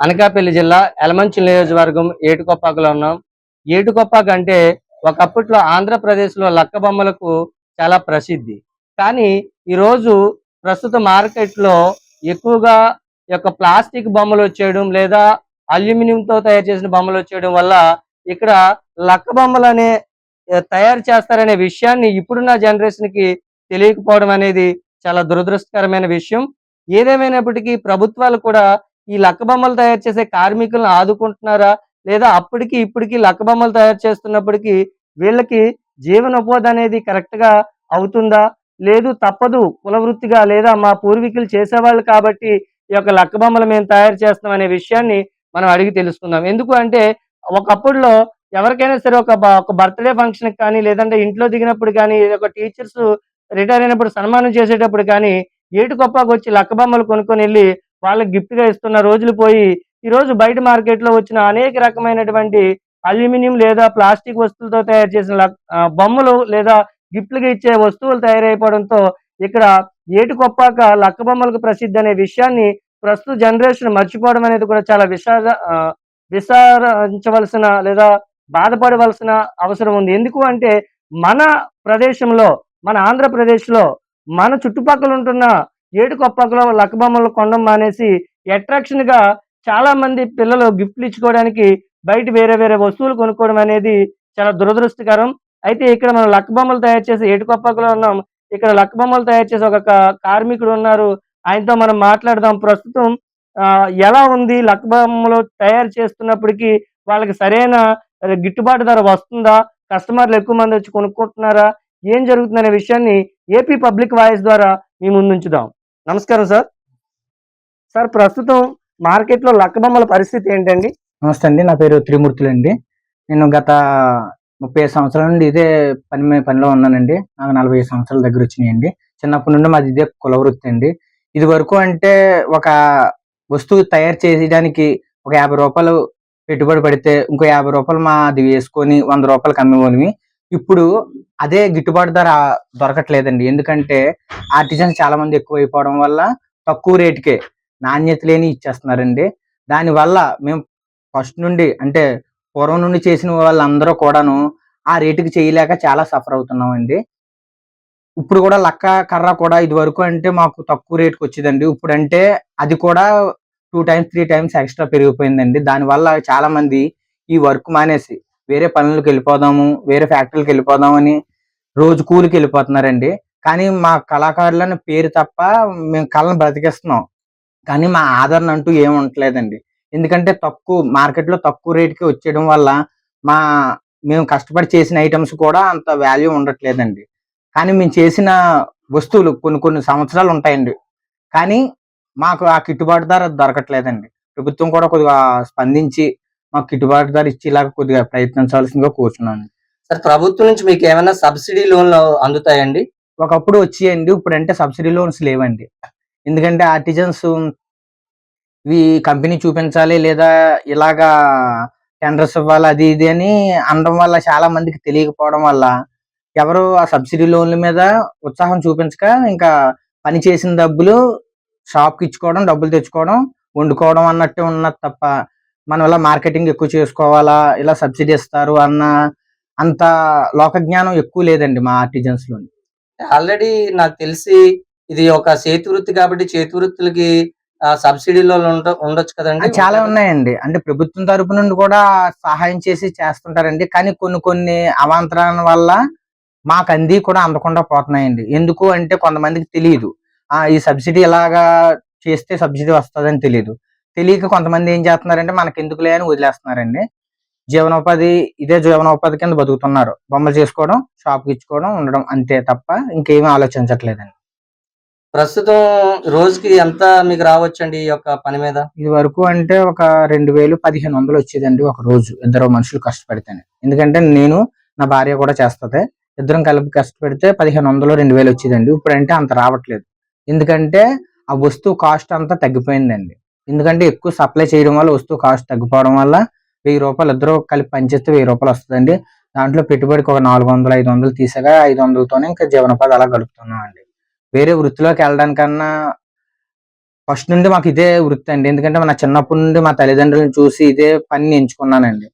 అనకాపల్లి జిల్లా ఎలమంచి నియోజకవర్గం ఏటుకొప్పాకలో ఉన్నాం. ఏటుకొప్పాక అంటే ఒకప్పట్లో ఆంధ్రప్రదేశ్లో లక్క బొమ్మలకు చాలా ప్రసిద్ధి. కానీ ఈరోజు ప్రస్తుత మార్కెట్లో ఎక్కువగా యొక్క ప్లాస్టిక్ బొమ్మలు వచ్చేయడం లేదా అల్యూమినియంతో తయారు చేసిన బొమ్మలు వచ్చేయడం వల్ల ఇక్కడ లక్క బొమ్మలు అనే తయారు చేస్తారనే విషయాన్ని ఇప్పుడున్న జనరేషన్కి తెలియకపోవడం అనేది చాలా దురదృష్టకరమైన విషయం. ఏదేమైనప్పటికీ ప్రభుత్వాలు కూడా ఈ లక్క బొమ్మలు తయారు చేసే కార్మికులను ఆదుకుంటున్నారా? లేదా అప్పటికి ఇప్పటికి లక్క బొమ్మలు తయారు చేస్తున్నప్పటికీ వీళ్ళకి జీవనోపాధి అనేది కరెక్ట్గా అవుతుందా? లేదు తప్పదు కులవృత్తిగా లేదా మా పూర్వీకులు చేసేవాళ్ళు కాబట్టి ఈ యొక్క లక్క బొమ్మలు మేము తయారు చేస్తాం అనే విషయాన్ని మనం అడిగి తెలుసుకుందాం. ఎందుకు అంటే ఒకప్పుడులో ఎవరికైనా సరే ఒక ఒక బర్త్డే ఫంక్షన్ కానీ లేదంటే ఇంట్లో దిగినప్పుడు కానీ ఒక టీచర్స్ రిటైర్ అయినప్పుడు సన్మానం చేసేటప్పుడు కానీ ఏటుకొప్పకు వచ్చి లక్క బొమ్మలు కొనుక్కొని వెళ్ళి వాళ్ళకి గిఫ్ట్గా ఇస్తున్న రోజులు పోయి ఈరోజు బయట మార్కెట్లో వచ్చిన అనేక రకమైనటువంటి అల్యూమినియం లేదా ప్లాస్టిక్ వస్తువులతో తయారు చేసిన లక్- బొమ్మలు లేదా గిఫ్ట్లుగా ఇచ్చే వస్తువులు తయారైపోవడంతో ఇక్కడ ఏటు కొప్పాక లక్క బొమ్మలకు ప్రసిద్ధి అనే విషయాన్ని ప్రస్తుత జనరేషన్ మర్చిపోవడం అనేది కూడా చాలా విషాద విసారించవలసిన లేదా బాధపడవలసిన అవసరం ఉంది. ఎందుకు అంటే మన ప్రదేశంలో మన ఆంధ్రప్రదేశ్లో మన చుట్టుపక్కల ఉంటున్న ఏడు లక్కబొమ్మలు కొండం కొనడం మానేసి అట్రాక్షన్గా చాలామంది చాలా మంది పిల్లలు గిఫ్ట్లు ఇచ్చుకోవడానికి బయట వేరే వేరే వస్తువులు కొనుక్కోవడం అనేది చాలా దురదృష్టకరం. అయితే ఇక్కడ మనం లక్కబొమ్మలు తయారు చేసి ఏటుకొప్పకలో ఉన్నాం. ఇక్కడ లక్కబొమ్మలు తయారు చేసే ఒక కార్మికుడు ఉన్నారు. ఆయనతో మనం మాట్లాడదాం. ప్రస్తుతం ఎలా ఉంది? లక్కబొమ్మలు తయారు చేస్తున్నప్పటికీ వాళ్ళకి సరైన గిట్టుబాటు ధర వస్తుందా? కస్టమర్లు ఎక్కువ మంది వచ్చి కొనుక్కుంటున్నారా? ఏం జరుగుతుందనే విషయాన్ని ఏపీ పబ్లిక్ వాయిస్ ద్వారా మీ ముందుంచుదాం నమస్కారం సార్. సార్ ప్రస్తుతం మార్కెట్లో లక్కబొమ్మల పరిస్థితి ఏంటండి? నమస్తే అండి నా పేరు త్రిమూర్తులు అండి. నేను గత ముప్పై సంవత్సరాల నుండి ఇదే పని పనిలో ఉన్నానండి. నాకు నలభై ఐదు సంవత్సరాల దగ్గర వచ్చినాయండి. చిన్నప్పటి నుండి మాది ఇదే కులవృత్తి అండి. ఇది వరకు అంటే ఒక వస్తువు తయారు చేయడానికి ఒక యాభై రూపాయలు పెట్టుబడి పడితే ఇంకో యాభై రూపాయలు మా అది వేసుకొని వంద రూపాయలు అమ్మేవాళ్ళమి. ఇప్పుడు అదే గిట్టుబాటు ధర దొరకట్లేదండి. ఎందుకంటే ఆర్టిజన్స్ చాలా మంది ఎక్కువ అయిపోవడం వల్ల తక్కువ రేటుకే నాణ్యత లేని ఇచ్చేస్తున్నారండి. దానివల్ల మేము ఫస్ట్ నుండి అంటే పూర్వం నుండి చేసిన వాళ్ళందరూ కూడాను ఆ రేటుకి చేయలేక చాలా సఫర్ అవుతున్నామండి. ఇప్పుడు కూడా లక్క కర్ర కూడా ఇది వరకు అంటే మాకు తక్కువ రేటుకి వచ్చేదండి. ఇప్పుడు అంటే అది కూడా two times three times extra పెరిగిపోయిందండి. దానివల్ల చాలా మంది ఈ వర్క్ మానేసి వేరే పనులకు వెళ్ళిపోదాము వేరే ఫ్యాక్టరీలకు వెళ్ళిపోదామని రోజు కూలికి వెళ్ళిపోతున్నారండి. కానీ మా కళాకారులని పేరు తప్ప మేము కళను బ్రతికిస్తున్నాం. కానీ మా ఆదరణ అంటూ ఏం ఉండట్లేదండి. ఎందుకంటే తక్కువ మార్కెట్లో తక్కువ రేటుకి వచ్చేయడం వల్ల మా మేము కష్టపడి చేసిన ఐటమ్స్ కూడా అంత వాల్యూ ఉండట్లేదండి. కానీ మేము చేసిన వస్తువులు కొన్ని కొన్ని సంవత్సరాలు ఉంటాయండి. కానీ మాకు ఆ గిట్టుబాటు ధర దొరకట్లేదండి. ప్రభుత్వం కూడా కొద్దిగా స్పందించి మాకు గిట్టుబాటు ధర ఇచ్చేలాగా కొద్దిగా ప్రయత్నించాల్సిందిగా కూర్చున్నాను. సార్ ప్రభుత్వం నుంచి మీకు ఏమైనా సబ్సిడీ లోన్లు అందుతాయండి? ఒకప్పుడు వచ్చేయండి ఇప్పుడు అంటే సబ్సిడీ లోన్స్ లేవండి. ఎందుకంటే ఆర్టిజన్స్ ఇవి కంపెనీ చూపించాలి లేదా ఇలాగా టెండర్స్ ఇవ్వాలి అది ఇది అని అనడం వల్ల చాలా మందికి తెలియకపోవడం వల్ల ఎవరు ఆ సబ్సిడీ లోన్ల మీద ఉత్సాహం చూపించక ఇంకా పని చేసిన డబ్బులు షాప్కి ఇచ్చుకోవడం డబ్బులు తెచ్చుకోవడం వండుకోవడం అన్నట్టే ఉన్నది తప్ప మనం ఇలా మార్కెటింగ్ ఎక్కువ చేసుకోవాలా? ఇలా సబ్సిడీ ఇస్తారు అన్న అంత లోక జ్ఞానం ఎక్కువ లేదండి మా ఆర్టిజన్స్లో ఆల్రెడీ నాకు తెలిసి ఇది ఒక చేతి వృత్తి కాబట్టి చేతి వృత్తులకి ఆ, సబ్సిడీ లోన్లు ఉండ- ఉండొచ్చు కదండి. చాలా ఉన్నాయండి. అంటే ప్రభుత్వం తరపు నుండి కూడా సహాయం చేసి చేస్తుంటారండి. కానీ కొన్ని కొన్ని అవాంతరాల వల్ల మాకు అంది కూడా అందకుండా పోతున్నాయండి. ఎందుకు అంటే కొంతమందికి తెలియదు ఆ ఈ సబ్సిడీ ఎలాగా చేస్తే సబ్సిడీ వస్తుందని తెలియదు తెలియక కొంతమంది ఏం చేస్తున్నారంటే మనకి ఎందుకులే అని వదిలేస్తున్నారండి. జీవనోపాధి ఇదే జీవనోపాధి కింద బతుకుతున్నారు. బొమ్మలు చేసుకోవడం షాప్కి ఇచ్చుకోవడం ఉండడం అంతే తప్ప ఇంకేమీ ఆలోచించట్లేదండి. ప్రస్తుతం రోజుకి ఎంత మీకు రావచ్చండి ఈ యొక్క పని మీద? ఇది వరకు అంటే ఒక రెండు వేలు పదిహేను వందలు వచ్చేదండి ఒక రోజు. ఇద్దరు మనుషులు కష్టపడితేనే. ఎందుకంటే నేను నా భార్య కూడా చేస్తుంది. ఇద్దరం కలిపి కష్టపడితే పదిహేను వందలు రెండు వేలు వచ్చేదండి. ఇప్పుడు అంటే అంత రావట్లేదు. ఎందుకంటే ఆ వస్తువు కాస్ట్ అంతా తగ్గిపోయిందండి. ఎందుకంటే ఎక్కువ సప్లై చేయడం వల్ల వస్తువు కాస్ట్ తగ్గిపోవడం వల్ల వెయ్యి రూపాయలు ఇద్దరు కలిపి పనిచేస్తే వెయ్యి రూపాయలు వస్తుందండి. దాంట్లో పెట్టుబడికి ఒక నాలుగు వందలు ఐదు వందలు తీసాగా ఐదు వందలతోనే ఇంకా జీవనోపాధి అలా గడుపుతున్నాం అండి వేరే వృత్తిలోకి వెళ్ళడానికన్నా ఫస్ట్ నుండి మాకు ఇదే వృత్తి అండి. ఎందుకంటే నా చిన్నప్పటి నుండి మా తల్లిదండ్రులను చూసి ఇదే పని ఎంచుకున్నానండి.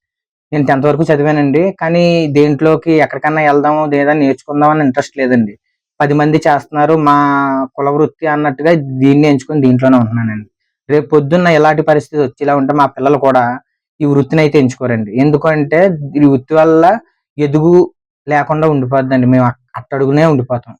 నేను టెన్త్ వరకు చదివానండి. కానీ దేంట్లోకి ఎక్కడికన్నా వెళ్దాము లేదా నేర్చుకుందాం అని ఇంట్రెస్ట్ లేదండి. పది మంది చేస్తున్నారు మా కుల వృత్తి అన్నట్టుగా దీన్ని ఎంచుకొని దీంట్లోనే ఉంటున్నానండి. రేపు పొద్దున్న ఎలాంటి పరిస్థితి వచ్చేలా ఉంటే మా పిల్లలు కూడా ఈ వృత్తిని అయితే ఎంచుకోరండి. ఎందుకంటే ఈ వృత్తి వల్ల ఎదుగు లేకుండా ఉండిపోద్దండి. మేము అట్టడుగునే ఉండిపోతాం.